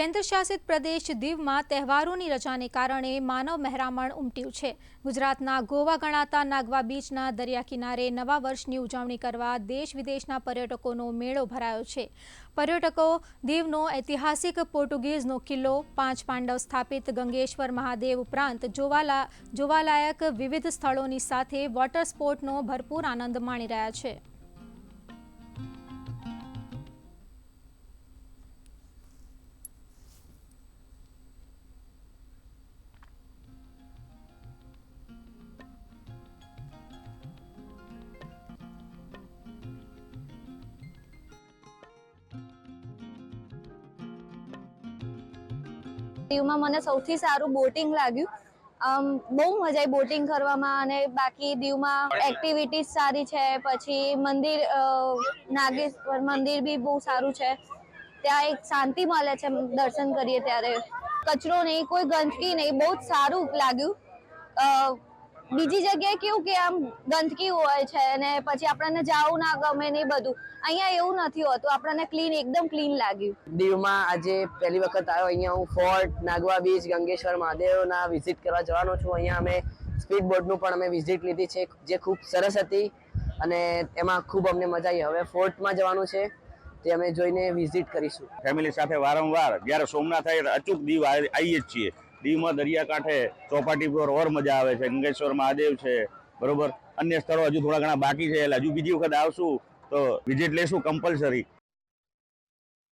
કેન્દ્ર શાસિત પ્રદેશ દીવમાં તહેવારોની રજાને કારણે માનવ મહેરામણ ઉમટ્યું છે. ગુજરાતના ગોવા ગણાતા નાગવા બીચના દરિયા કિનારે નવા વર્ષની ઉજવણી કરવા દેશ વિદેશના પર્યટકોનો મેળો ભરાયો છે. પર્યટકો દીવનો ઐતિહાસિક પોર્ટુગીઝનો કિલ્લો, પાંચ પાંડવ સ્થાપિત ગંગેશ્વર મહાદેવ ઉપરાંત જોવાલા, જોવાલાયક વિવિધ સ્થળોની સાથે વોટર સ્પોર્ટનો ભરપૂર આનંદ માણી રહ્યા છે. દીવમાં મને સૌથી સારું બોટિંગ લાગ્યું. આમ બહુ મજા આવી બોટિંગ કરવામાં અને બાકી દીવમાં એક્ટિવિટીઝ સારી છે, પછી મંદિર નાગેશ્વર મંદિર બી બહુ સારું છે. ત્યાં એક શાંતિ મળે છે દર્શન કરીએ ત્યારે. કચરો નહીં, કોઈ ગંદકી નહીં, બહુ જ સારું લાગ્યું. બીજી જગ્યાએ કેવું કે આમ ગંદકી હોય છે અને પછી આપણને જાવું ના ગમે ને બધું. અહીંયા એવું નથી હોતું. આપણને ક્લીન એકદમ ક્લીન લાગ્યું. દીવમાં આજે પહેલી વખત આવ્યો. અહીંયા હું ફોર્ટ નાગવા બીચ ગંગેશ્વર મહાદેવના વિઝિટ કરવા જવાનો છું. અહીંયા અમે સ્પીડ બોટનું પણ અમે વિઝિટ લીધી છે જે ખૂબ સરસ હતી અને એમાં ખૂબ અમને મજા આવી. હવે ફોર્ટમાં જવાનું છે તે અમે જોઈને વિઝિટ કરીશું. ફેમિલી સાથે વારંવાર જ્યારે સોમનાથ થાય અચૂક દીવ આવીએ જ છીએ. દીવમાં દરિયાકાંઠે ચોપાટી પર ઓર મજા આવે છે. ગંગેશ્વર મહાદેવ છે. બરોબર? અન્ય સ્થળો હજુ થોડા ઘણા બાકી છે. એટલે હજુ બીજી વખત આવશું તો વિઝિટ લેશું કમ્પલસરી